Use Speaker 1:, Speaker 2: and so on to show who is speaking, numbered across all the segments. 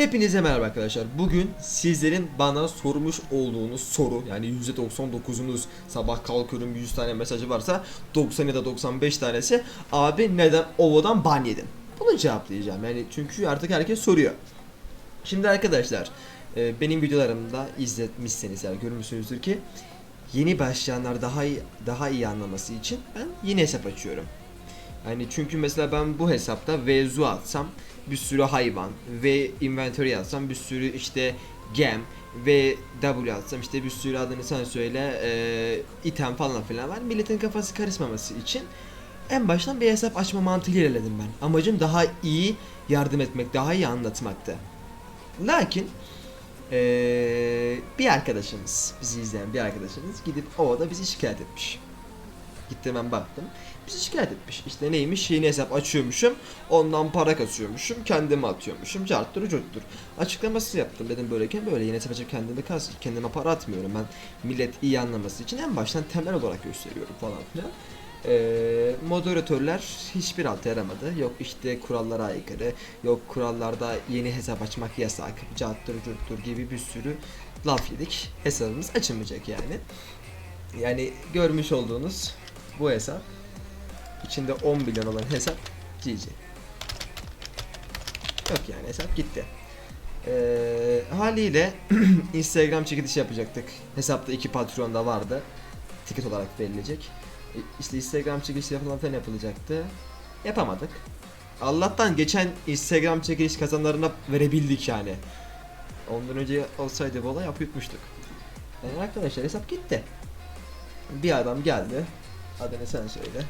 Speaker 1: Hepinize merhaba arkadaşlar. Bugün sizlerin bana sormuş olduğunuz soru yani %99'unuz sabah kalkıyorum 100 tane mesajı varsa 90 ya da 95 tanesi abi neden Ovo'dan ban yedin? Bunu cevaplayacağım yani çünkü artık herkes soruyor. Şimdi arkadaşlar e, benim videolarımda izletmişseniz yani görmüşsünüzdür ki yeni başlayanlar daha iyi, daha iyi anlaması için ben yeni hesap açıyorum. Yani çünkü mesela ben bu hesapta VZU atsam bir sürü hayvan ve inventory atsam bir sürü işte gem ve W atsam işte bir sürü adını sen söyle e, item falan filan var. Milletin kafası karışmaması için en baştan bir hesap açma mantığıyla ilerledim ben. Amacım daha iyi yardım etmek, daha iyi anlatmaktı. Lakin eee, bir arkadaşımız, bizi izleyen bir arkadaşımız gidip ovada bizi şikayet etmiş. Gittim ben baktım. Bizi şikayet etmiş. İşte neymiş? Yeni hesap açıyormuşum. Ondan para kasıyormuşum. Kendime atıyormuşum. Carttır curttur. Açıklaması yaptım. Dedim böyleyken böyle yeni hesap açıp kendime kas kendime para atmıyorum. Ben millet iyi anlaması için en baştan temel olarak gösteriyorum falan filan. Ee, moderatörler hiçbir altı yaramadı. Yok işte kurallara aykırı, yok kurallarda yeni hesap açmak yasak, carttır curttur gibi bir sürü laf yedik. Hesabımız açılmayacak yani. Yani görmüş olduğunuz bu hesap içinde 10 milyon olan hesap GG. Yok yani hesap gitti. Ee, haliyle Instagram çekilişi yapacaktık. Hesapta iki patron da vardı. Ticket olarak verilecek. E, İşte Instagram çekilişi yapılan falan yapılacaktı. Yapamadık. Allah'tan geçen Instagram çekiliş kazanlarına verebildik yani. Ondan önce olsaydı bu olay yapıyordmuştuk. Yani arkadaşlar hesap gitti. Bir adam geldi. Adını sen söyle.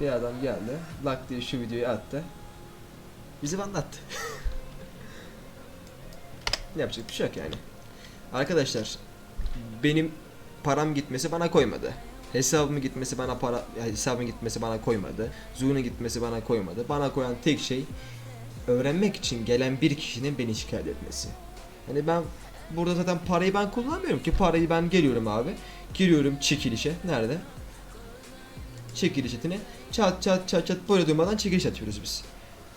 Speaker 1: Bir adam geldi. Lak diye şu videoyu attı. Bizi anlattı. Yapacak bir şey yok yani. Arkadaşlar benim param gitmesi bana koymadı. Hesabımın gitmesi bana para hesabımın gitmesi bana koymadı. Zu'nun gitmesi bana koymadı. Bana koyan tek şey öğrenmek için gelen bir kişinin beni şikayet etmesi. Hani ben burada zaten parayı ben kullanmıyorum ki parayı ben geliyorum abi. Giriyorum çekilişe. Nerede? Çekiliş etine çat çat çat çat böyle durmadan çekiliş atıyoruz biz.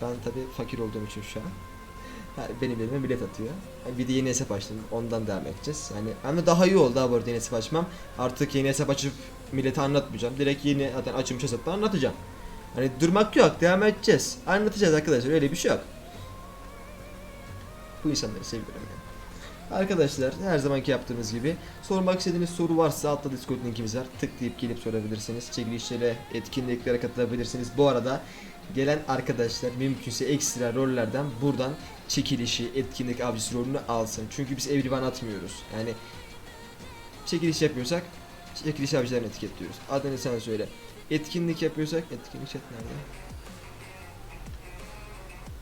Speaker 1: Ben tabi fakir olduğum için şu an. Yani benim elime bilet atıyor. Yani bir de yeni hesap açtım. Ondan devam edeceğiz. Yani ama daha iyi oldu abi orada yeni hesap açmam. Artık yeni hesap açıp millete anlatmayacağım. Direkt yeni zaten açılmış hesapta anlatacağım. Hani durmak yok. Devam edeceğiz. Anlatacağız arkadaşlar. Öyle bir şey yok. Bu insanları seviyorum yani. Arkadaşlar her zamanki yaptığımız gibi sormak istediğiniz soru varsa altta Discord linkimiz var. Tıklayıp gelip sorabilirsiniz. Çekilişlere, etkinliklere katılabilirsiniz. Bu arada gelen arkadaşlar mümkünse ekstra rollerden buradan çekilişi, etkinlik avcısı rolünü alsın. Çünkü biz everyone atmıyoruz. Yani çekiliş yapıyorsak çekiliş avcılarını etiketliyoruz. Adını sen söyle. Etkinlik yapıyorsak etkinlik chat nerede?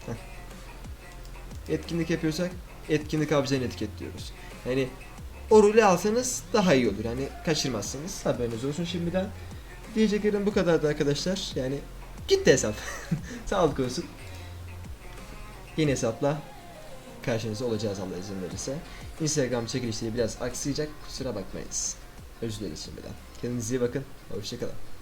Speaker 1: Heh. Etkinlik yapıyorsak etkinlik avcılarını etiketliyoruz. Yani o rolü alsanız daha iyi olur. Yani kaçırmazsınız. Haberiniz olsun şimdiden. Diyeceklerim bu kadardı arkadaşlar. Yani gitti hesap. Sağlık olsun. Yeni hesapla karşınızda olacağız Allah izin verirse. Instagram çekilişleri biraz aksayacak. Kusura bakmayınız. Özür dileriz şimdiden. Kendinize iyi bakın. Hoşçakalın.